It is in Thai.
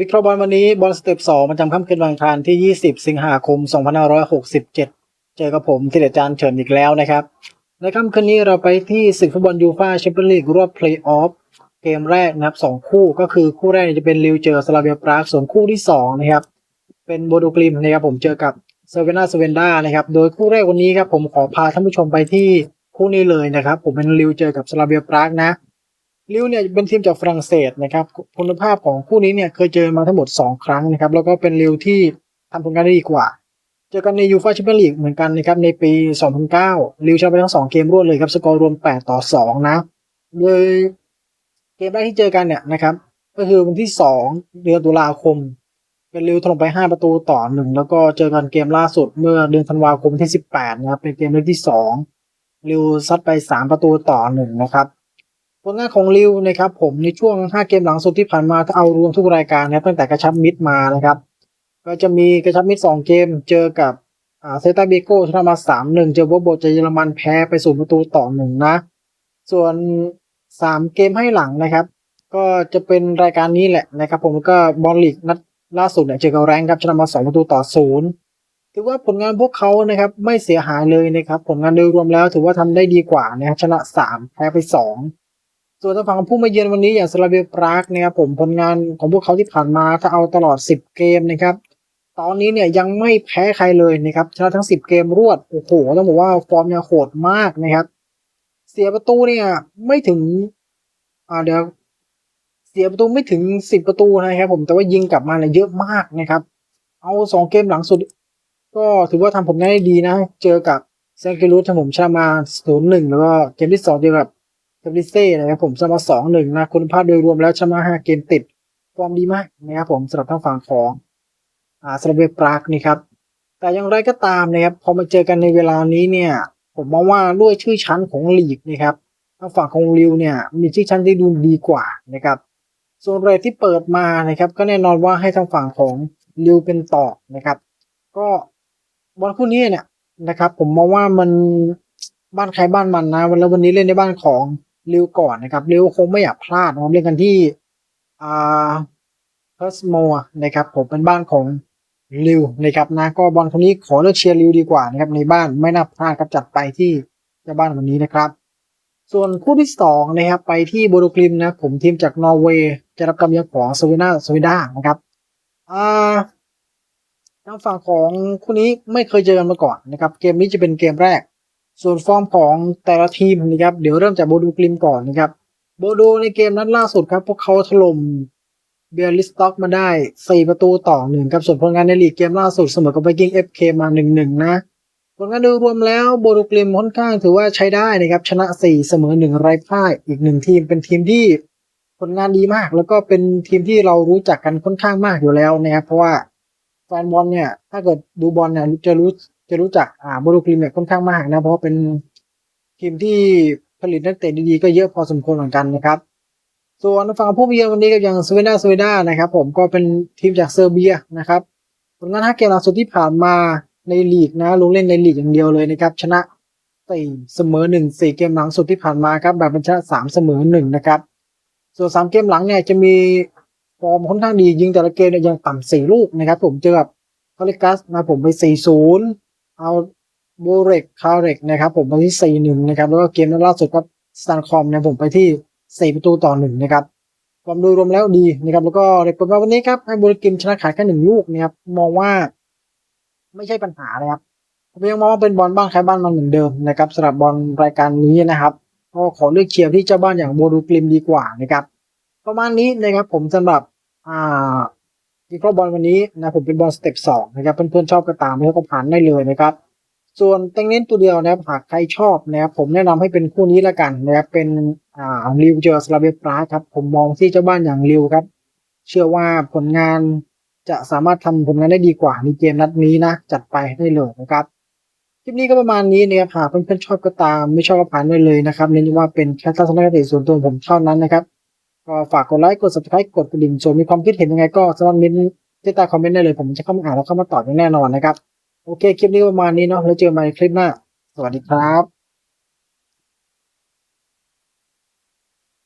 วิเคราะห์บอลวันนี้บอลสเต็ปสองประจำค่ำคืนวันอังคารที่ 20 สิงหาคม 2567 เจอกับผมธีรจารย์เฉินอีกแล้วนะครับ ในค่ำคืนนี้เราไปที่ศึกฟุตบอลยูฟ่าแชมเปี้ยนลีกรอบเพลย์ออฟเกมแรกนะครับสองคู่ก็คือคู่แรกจะเป็นลิวเจอสลาเวียปรากส่วนคู่ที่สองนะครับ เป็นโบโดกลิมนะครับผมเจอกับเซเวนาเซเวนดานะครับ โดยคู่แรกวันนี้ครับผมขอพาท่านผู้ชมไปที่คู่นี้เลยนะครับ ผมเป็นลิวเจอกับสลาเวียปรากนะ ลิวเนี่ยเป็นทีมจากฝรั่งเศสนะครับคุณภาพของคู่นี้เนี่ยเคยเจอมาทั้งหมด 2 ครั้งนะครับแล้วก็เป็นลิวที่ทำผลงานได้ดีกว่า เจอกันในยูฟ่าแชมเปี้ยนลีกเหมือนกันนะครับในปี 2009 ลิวชนะไปทั้ง 2 เกมรวดเลยครับสกอร์รวม 8 ต่อ 2 นะโดยเกมแรกที่เจอกันเนี่ยนะครับก็คือวันที่ 2 เดือนตุลาคม เป็นลิวถล่มไป 5 ประตูต่อ 1 แล้วก็เจอกันเกมล่าสุดเมื่อเดือนธันวาคมที่ 18 นะครับเป็นเกมเล็กที่ 2 ลิวซัดไป 3 ประตูต่อ 1 นะครับ ผลงานของลิวนะครับผมในช่วง 5 เกมหลังสุดที่ผ่านมาถ้าเอารวมทุกรายการนะครับตั้งแต่กระชับมิดมานะครับ ก็จะมีกระชับมิด 2 เกมเจอกับเซตาเบโกชนะมา 3-1 เจอโบโบเจอเยอรมันแพ้ไปศูนย์ประตูต่อ1นะ ส่วน 3 เกมให้หลังนะครับ ก็จะเป็นรายการนี้แหละนะครับ ผมก็บอลลีกนัดล่าสุดเนี่ยเจอกับแรงครับชนะมา 2 ประตูต่อ0ถือว่าผลงานพวกเขานะครับไม่เสียหายเลยนะครับ ผลงานโดยรวมแล้วถือว่าทำได้ดีกว่านะครับชนะ 3 แพ้ไป 2 ส่วนทางฝั่งผู้มาเยือนวันนี้อย่างสลาเวียปรากนะครับผมผลงานของพวกเขาที่ผ่านมาถ้าเอาตลอด 10 เกมนะครับตอนนี้เนี่ยยังไม่แพ้ใครเลยนะครับชนะทั้ง 10 เกมรวดโอ้โหต้องบอกว่าฟอร์มยังโหดมากนะครับ เสียประตูเนี่ยไม่ถึงอ่าเดี๋ยวเสียประตูไม่ถึง 10 ประตูนะครับผมแต่ว่ายิงกลับมาเนี่ยเยอะมากนะครับ เอาสองเกมหลังสุด ก็ถือว่าทำผลงานได้ดีนะ เจอกับเซนเกิรุสผมชนะมา0-1แล้วก็เกมที่สองเจอกับ เทปลิเซ่นะครับผมชมาสองหนึ่งนะคุณภาพโดยรวมแล้วชนะห้าเกมติดฟอร์มดีมากนะครับผมสำหรับทางฝั่งของอ่าสลาเวปรากนี่ครับแต่อย่างไรก็ตามนะครับพอมาเจอกันในเวลานี้เนี่ย ผมมองว่าด้วยชื่อชั้นของลีกนะครับทางฝั่งของลิวเนี่ยมีชื่อชั้นที่ดูดีกว่านะครับส่วนเรทที่เปิดมานะครับ ก็แน่นอนว่าให้ทางฝั่งของลิวเป็นต่อนะครับ ก็บอลคู่นี้เนี่ยนะครับ ผมมองว่ามันบ้านใครบ้านมันนะวันแล้ววันนี้เล่นในบ้านของ ลิวก่อนนะครับลิวคงไม่อยากพลาดนะครับเล่นกันที่อ่าเพิร์สโมนะครับผมเป็นบ้านของลิวนะครับนะก็บอลคนนี้ขอเลือกเชียร์ลิวดีกว่านะครับในบ้านไม่น่าพลาดครับจัดไปที่เจ้าบ้านวันนี้นะครับ ส่วนคู่ที่สองนะครับไปที่โบโดกลิมนะผมทีมจากนอร์เวย์จะรับกำยือนของสวีนาสวีดานะครับอ่าทางฝั่งของคู่นี้ไม่เคยเจอกันมาก่อนนะครับ เกมนี้จะเป็นเกมแรก ส่วนฟอร์มของแต่ละทีมนะครับเดี๋ยวเริ่มจากโบดูกลิมก่อนนะครับโบดูในเกมนัดล่าสุดครับ พวกเขาถล่มเบียร์ลิสต็อกมาได้ 4 ประตูต่อหนึ่งครับส่วนผลงานในลีกเกมล่าสุดเสมอกับไบกิ้งเอฟเคมา1-1นนะผลงานโดยรวมแล้วโบดูกลิมค่อนข้างถือว่าใช้ได้นะครับชนะ 4 เสมอ1ไร้พ่ายอีกหนึ่งทีมเป็นทีมที่ผลงานดีมาก แล้วก็เป็นทีมที่เรารู้จักกันค่อนข้างมากอยู่แล้วนะครับเพราะว่าแฟนบอลเนี่ยถ้าเกิดดูบอลเนี่ยจะรู้ จะรู้จักอ่าโบโลกลิมเนี่ยค่อนข้างมากนะ เพราะเป็นทีมที่ผลิตนักเตะดีๆก็เยอะพอสมควรเหมือนกันนะครับ ส่วนฝั่งผู้เยือนวันนี้ก็อย่างสวีนาสวีดานะครับ ผมก็เป็นทีมจากเซอร์เบียนะครับผลงานห้าเกมล่าสุดที่ผ่านมาในลีกนะลงเล่นในลีกอย่างเดียวเลยนะครับ ชนะสี่เสมอหนึ่งสี่เกมหลังสุดที่ผ่านมาครับแบบเป็นชนะสามเสมอหนึ่งนะครับ ส่วนสามเกมหลังเนี่ยจะมีฟอร์มค่อนข้างดียิงแต่ละเกมเนี่ยยังต่ำสี่ลูกนะครับ ผมเจอกับคาริกัสนะผมไปสี่ศูนย์ เอาโบเรกคาเรกนะครับ ผมไปที่สี่หนึ่งนะครับ แล้วก็เกมนั้นล่าสุดก็สแตนคอมเนี่ยผมไปที่สี่ประตูต่อหนึ่งนะครับความโดยรวมแล้วดีนะครับ แล้วก็เรกผลมาวันนี้ครับให้บริกิมชนะขาดแค่หนึ่งลูกนะครับ มองว่าไม่ใช่ปัญหานะครับผมยังมองว่าเป็นบอลบ้านใครบ้านมันเหมือนเดิมนะครับสำหรับบอลรายการนี้นะครับก็ขอเลือกเชียร์ที่เจ้าบ้านอย่างโบดูกลิมดีกว่านะครับ ประมาณนี้นะครับผมสำหรับอ่า วิเคราะห์บอลวันนี้นะผมเป็นบอลสเต็ปสองนะครับเพื่อนๆชอบก็ตามแล้วก็ผ่านได้เลยนะครับ ส่วนเต็งเน้นตัวเดียวนะครับหากใครชอบนะครับผมแนะนำให้เป็นคู่นี้ละกันนะครับเป็นอ่าริวเจอสลาเวปราครับผมมองที่เจ้าบ้านอย่างริวครับ เชื่อว่าผลงานจะสามารถทำผลงานได้ดีกว่าในเกมนัดนี้นะ จัดไปได้เลยนะครับคลิปนี้ก็ประมาณนี้นะครับหากเพื่อนๆชอบก็ตาม ไม่ชอบก็ผ่านได้เลยนะครับเน้นว่าเป็นแค่ทัศนคติส่วนตัวผมเท่านั้นนะครับ ก็ฝากกดไลค์กด subscribe กดกระดิ่งส่วนมีความคิดเห็นยังไงก็สามารถเม้นที่ใต้คอมเมนต์ได้เลย ผมจะเข้ามาอ่านแล้วเข้ามาตอบอย่างแน่นอนนะครับ โอเค คลิปนี้ประมาณนี้เนาะแล้วเจอกันใหม่คลิปหน้า สวัสดีครับ